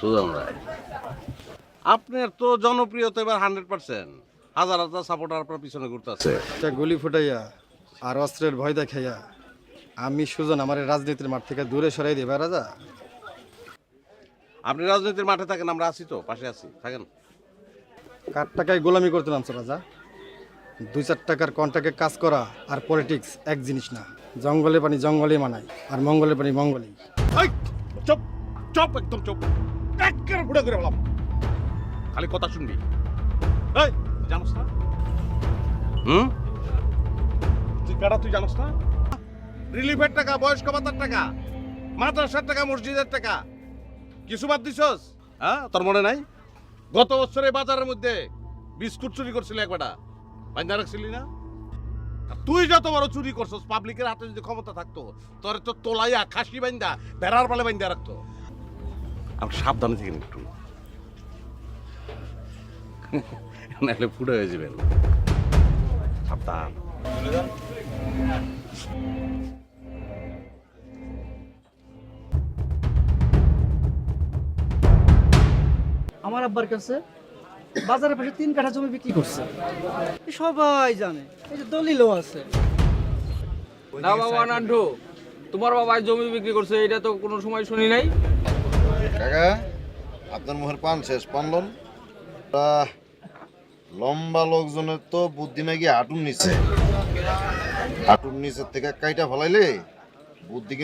সুজন রায় আপনার তো জনপ্রিয়তা এবার হান্ড্রেড পার্সেন্ট। হাজার হাজার সাপোর্টার আপনার পিছনে ঘুরতেছে। গুলি ফুটাইয়া আর অস্ত্রের ভয় দেখাইয়া আমি সুজন আমার রাজনীতির মাঠ থেকে দূরে সরাই দেবে রাজা। আপনি রাজনীতির মাঠে থাকেন আমরা আছি তো পাশে আছি থাকেন। কার টাকায় গোলামি করতে নামছো রাজা? দুই চার টাকার কন্ট্রাক্টে কাজ করা আর পলিটিক্স এক জিনিস না। জঙ্গলে পানি জঙ্গলে মানায় আর মঙ্গলের পানি মঙ্গলেই। চুপ! চুপ একদম চুপ। একেবারে ঘুরে ঘুরে বললাম খালি কথা শুনবি। এই জানোস না? হুম? তুই কারা তুই জানোস না? রিলিফের টাকা বয়স্ক ভাতার টাকা মাদ্রাসার টাকা মসজিদের টাকা। কিছু বাদ দিছস? হ্যাঁ তোর মনে নাই? গত বছরে বাজারের মধ্যে বিস্কুট চুরি করছিলি একবারটা বান্ধা রাখছিলি না? তুই যত বড় চুরি করছস পাবলিকের হাতে যদি ক্ষমতা থাকতো তোর তো তোলাইয়া খাসি বান্ধা বেড়ার পালে বান্ধা রাখতো। আপনি সাবধানে থাকেন একটু। নাহলে ফুটে হয়ে যাবেন। সাবধান। আমার আব্বার কাছে বাজারের পাশে তিন কাঠা জমি বিক্রি করছে। সবাই জানে এই যে দলিলও আছে। না বাবা নান্টু তোমার বাবা জমি বিক্রি করছে এটা তো কোনো সময় শুনি নাই। কাকা, আপনার মুখের পান শেষ পানলন লম্বা লোকজনের তো বুদ্ধি নাকি হাঁটুর নিচে। হাঁটুর নিচের থেকে কাইটা ফলাইলে বুদ্ধি